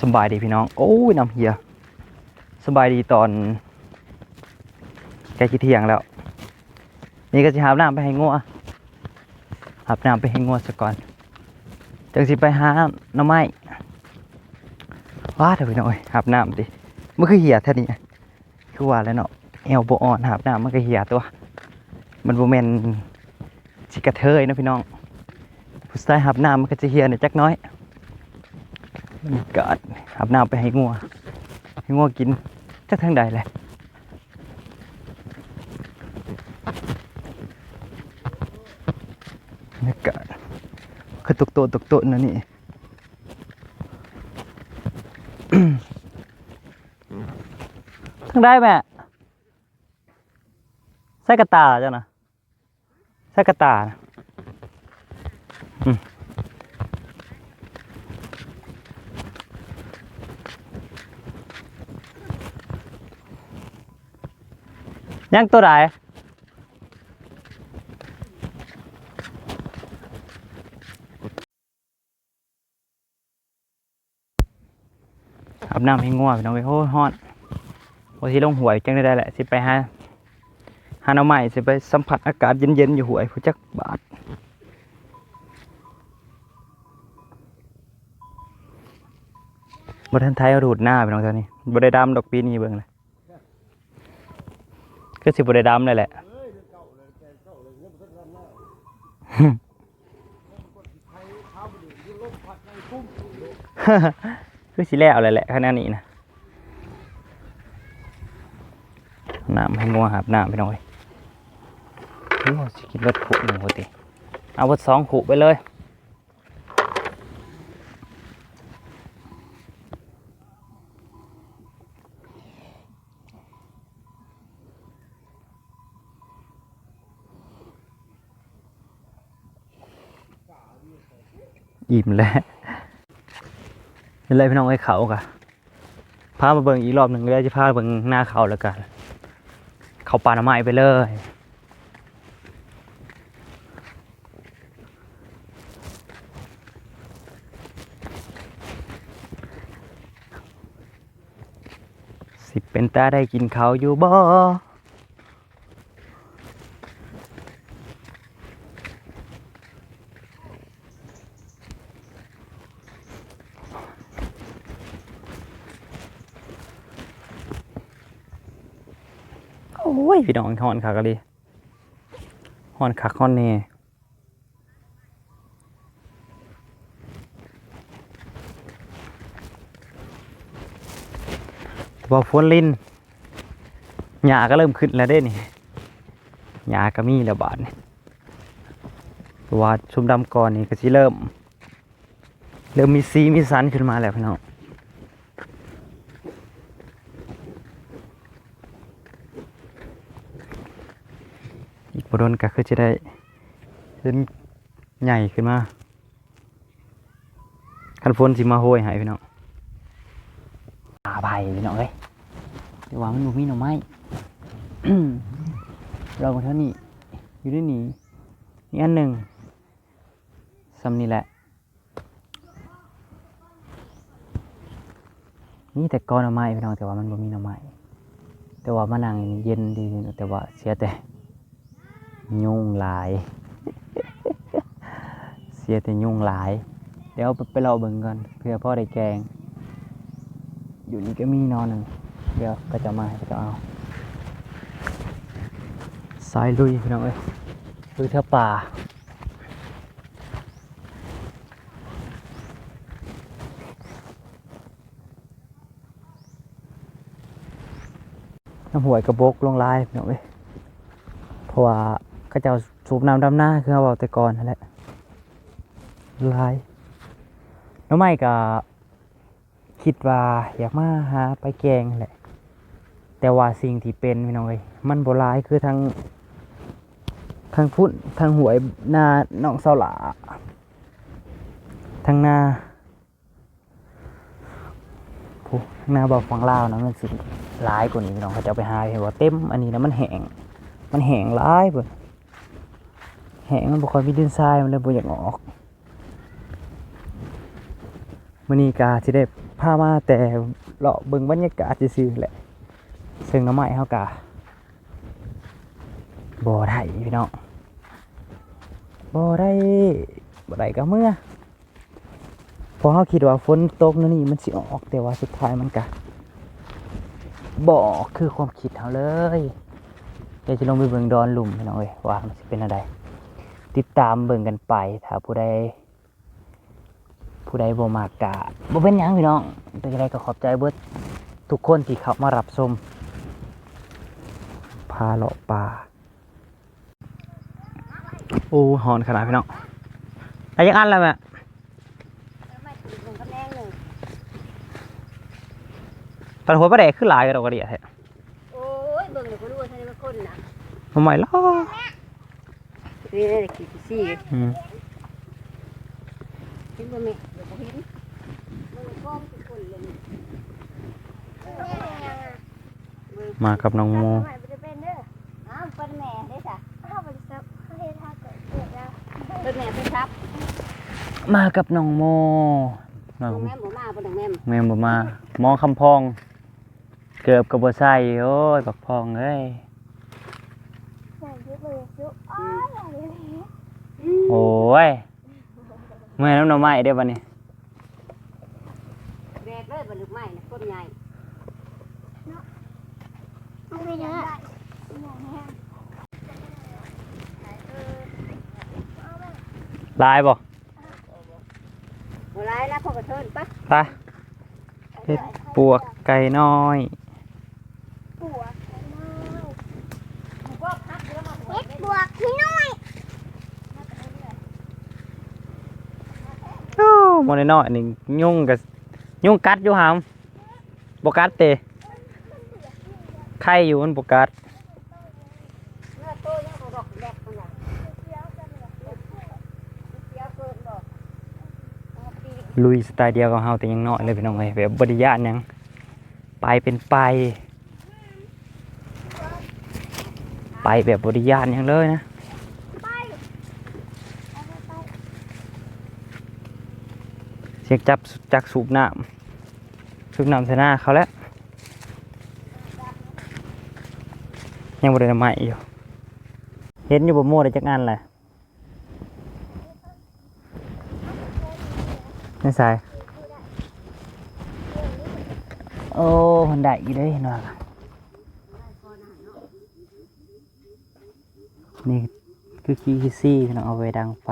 สบายดีพี่น้อง โอ้ยน้ำเฮียสบายดีตอนใกล้จะเที่ยงแล้ว นี่ก็จะหาบน้ำไปให้งัวหาบน้ำไปให้งัวซะก่อนจังสิไปหาหน้ำไม้ว้าเถอะพี่น้องหาบน้ำดิมันคือเหียแท่นี้คือว่าแล้วเนาะเอวโบอ่อนหาบน้ำมันก็เหียตัว มันโบแมนสิกระเทยนะพี่น้องผู้ชายหาบน้ำมันก็จะเหียหน่ยจักน้อย กาศอาบน้ำไปให้งัว ให้งัวกินจะทางใดเลยบรรยากาศคือตกโตะตกโตะนะนี่ทางได้แม่ใส่กระตาจ้ะนะใส่กระตานะ ยังตัวไหนอาบน้ำให้ง่วงพี่น้องไปโอ้ฮ้อนวันที่ลงหวยจังได้ได้แหละสิไปหาหาหน้าใหม่สิไปสัมผัสอากาศเย็นๆอยู่หวยผู้จักบาทบทันไทยเอาดูดหน้าพี่น้องเท่านี้บได้ดำดอกปีนี้เบิ่งเลย ก็สิบได้ดำเลยแหละคือสิแล้วอะไรแหละขนาดนี้นะน้ำให้งัวหาบน้ำไปหน่อยโอ้สิกินรถขุหนึ่งพอดีเอาวัดสองขุไปเลย อิ่มแล้วเป็นไรพี่น้องไอ้เขากะพามาเบิ่งอีกรอบหนึ่งแล้จะพาเบิ่งหน้าเขาแล้วกัน เขาป่าหน้ำไม้ไปเลยสิเป็นตาได้กินเขาอยู่บ่ อ้ยพี่น้องหอนคักอะดิหอนคักหอนเน่บอกฝนลินหญ้าก็เริ่มขึ้นแล้วเด้นี่หญ้าก็มีแล้วบาดนี่ว่าชุมดำก่อนนี่ก็สิเริ่ม เริ่มมีสีมีสันขึ้นมาแล้วพี่น้อง บโดนก็คือจะได้เห็นใหญ่ขึ้นมาคันฝนสิมาโหยหายพี่น้องอาใบพี่น้องเอ้ยแต่ว่ามันบ่มีหน่อไม้ เราเท่านี้อยู่ด้วยนี่นี่อันหนึ่งซ้ำนี่แหละ นี่แต่ก้อนหน่อไม้พี่น้องแต่ว่ามันบ่มีหน่อไม้แต่ว่ามานั่งเย็นดีแต่ว่าเสียแต่ ยุ่งหลาย เสียแต่ยุ่งหลาย เดี๋ยวไปเราเบิ่งก่อนเพื่อพ่อได้แกง อยู่นี่ก็มีนอนหนึ่งเดี๋ยวก็จะมาก็จะเอาสายลุยพี่น้องเอ้ยลุยเท่าป่าน้ำหวยกระบกลงลายพี่น้องเอ้ยเพราะว่า ก็จะสูบน้ำดำหน้าคือเขาแต่ก่อนนั่นแหละลายน้องไม่ก็คิดว่าอยากมาหาไปแกงแหละ แต่ว่าสิ่งที่เป็นพี่น้องเอ้ยมันโบรายคือทางทางพุ่นทางหวยหน้าน้องเสาหลาทางหน้าผู้ทางหน้าบอกฟังลาวนะมันสิร้ายกว่านี้พี่น้องเขาจะไปหาเห็นว่าเต็มอันนี้นะมันแห้งมันแห้งร้ายเบิด แห้งมันบ่ค่อยมีดินทรายมันเลยบ่อยากออกมื้อนี้กาสิได้พามาแต่เลาะเบิ่งบรรยากาศซื่อๆแหละซึ่งหน้ำไม้เฮากะบ่ได้พี่น้องบ่ได้บ่ได้ก็เมื่อพอเฮาคิดว่าฝนตกนั่นนี่มันสิออกแต่ว่าสุดท้ายมันกะบ่อคือความคิดเฮาเลยเดี๋ยวจะลงไปเบิ่งดอนลุ่มพี่น้องเอ้ยว่ามันสิเป็นอะไร ติดตามเบิ่งกันไป ถ้าผู้ใดผู้ใดบ่มากกะบ่เป็นหยังพี่น้องแต่ใดก็ขอบใจเบิดทุกคนที่เข้ามารับชมพาเลาะป่าโอ้หอนขนาดพี่น้องไอ้ยังอันแล้วแม่ไม่ถึงลงกระแนงหนึ่งตอนหัวปลาแดกขึ้นหลายกันดอกกระเดียแท้โอ้ยเบิ่งเลยก็รู้ว่าท่านเป็นคนนะทำไมล่ะ นี่ได้ขี่ซี่อืมเห็นบ่แม่เดี๋ยวบ่เห็นมันก้อมเป็นคนเลยมากับน้องโมอ้าวเป็นแม่ได้จ้ะถ้าบริษัทเขาเฮ็ดถ้าเกิดเกิดแล้วเป็นแม่เป็นครับมากับน้องโมน้องแม่บ่มาบ่ต้องแม่แม่บ่มาหมอคำพอง เกือบกับบ่ใส่โอ้ยบักพองเอ้ย อย่างที่บริษัทอ๋ออย่างนี้ โอ้ยเมื่อยน้ำหน่อไม้เด้อบัดนี้แบกเลยบ่ลึกไม้นะคนใหญ่ไม่ไปเยอะอย่างนี้ลายบ่บ่ร้ายนะพ่อกระเทินปะไปเฮ็ดปวกไก่น้อย บวกน้อย พวกพักเยอะมา เฮ็ดบวกที่น้อย โอ้หมดน้อยๆนี่ยุ่งกับยุ่งกัดอยู่หามบ่กัดเตะไข่อยู่มันบ่กัดเนื้อโตยังบ่ดอกแดกมันน่ะเสียวเกินดลุยสไตล์เดียวกับเฮาแต่ยังน้อยเลยพี่น้องเอ้ยแบบบ่ได้ยานยังไปเป็นไป ไปแบบบ่ได้ยานยังเลยนะ ไปเอาไปไป เสียงจับจักสูบน้ำสูบน้ำใส่หน้าเขาแล้ว ยังบ่ได้ทำไมอยู่ เห็นอยู่บ่โม่ได้จักงานแหละนี่สายโอ้มันได้อยู่เด้เห็นว่านี่คือคีย์ซี่พี่น้องเอาไว้ดังไฟ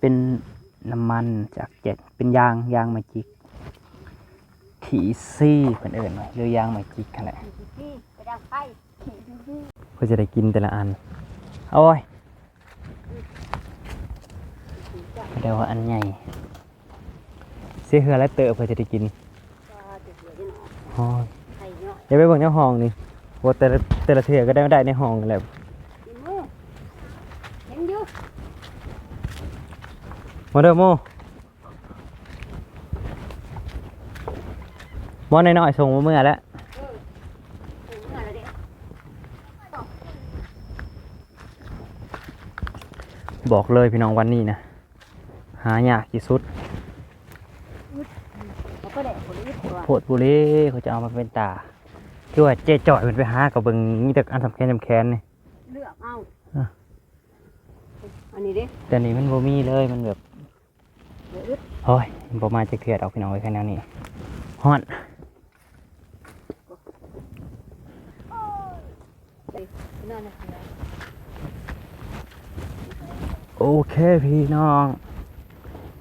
เป็น น้ำมันจากเจ็ดเป็นยางยางมาจิก ขีซี่เพิ่นเอิ้นว่าหรือยางมาจิกกันแหละไปดังไฟเพื่อจะได้กินแต่ละอันโอ้ยเดี๋ยวอันใหญ่เสียเหือและเตอะเพื่อจะได้กินอ๋อย่าไปเบิ่งในห้องนี่ว่าแต่ละแต่ละเถื่อก็ได้ได้ในห้องแหละ กินมือเห็นอยู่ มาเด้อโมมอน้อยๆส่งมาเมื่อแล้วถึงเมื่อแล้วเด็กบอกเลยพี่น้องวันนี้นะหายากที่สุดเขาก็เด็กคนนี้ตัวโพดบุรีเขาจะเอามาเป็นตาที่ว่าเจ๊จ่อยมันไปหากับเบิงมีแต่อันสำคัญสำคัญนี่เลือกเอาอะอันนี้เด็กแต่นี่มันบ่มีเลยมันแบบเดี๋ยวอึด โอ้ยมันบ่มาจะเครียดเอาพี่น้องไว้แค่นั้นนี่ฮอนโอเคพี่น้อง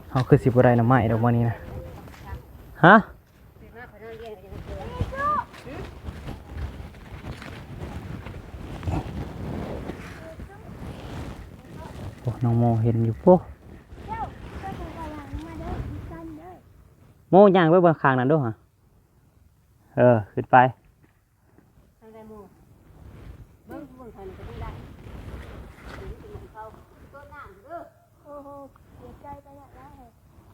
เขาคือสิบอะไรน้ำไม้ดอกวันนี้นะ ฮะถึงหน้าเขานั่งเรียนกันยังเกินโอ้น้องโมเห็นอยู่ปุ๊จ้าก็ถึงกำลังมาเด้อกันเด้อ โมย่างไว้บนคางนั้นด้วยฮะเออ ขึ้นไป ทางใดมูเบิ้งเบิ้งใครก็ไม่ได้ถึงถึงเขาต้นน้ำเด้อ โอ้โหเสียใจไปแล้วนะ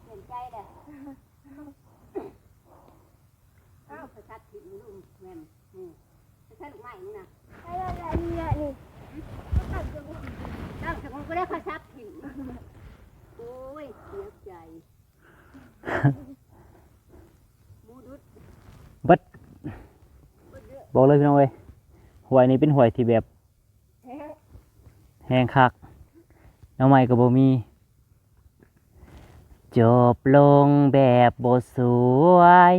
เห็นใจเด้ออ้าวประชัดถิ่นลูกแม่มนี่ประชัดลูกไม้นี่นะ ไปแล้วแหละนี่แหละนี่ก็ตัดจมูก ตั้งสมมติก็ได้ประชัดถิ่นโอ้ยเสียใจ บอกเลยพี่น้องเอ้ยหวยนี้เป็นหวยที่แบบแห้งคักน้องใหม่ก็บ่มี จบลงแบบบสวย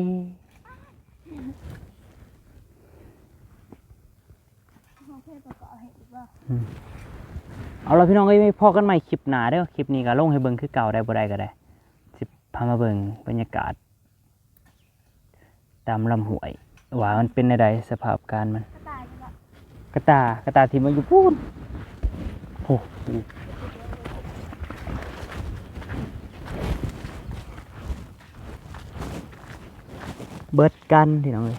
เอาเอาละพี่น้องเอ้ยไม่พอกันใหม่คลิปหนาเด้อคลิปนี้ก็ลงให้เบิ่งคือเก่าได้บ่ได้ก็ได้สิพามาเบิ่งบรรยากาศ ตามลำห้วย ว่ามันเป็นใดสภาพการมันก็ตายไปละกระตากระตาที่มันอยู่พูนโอ้โหเบิดกันพี่น้องเอ้ย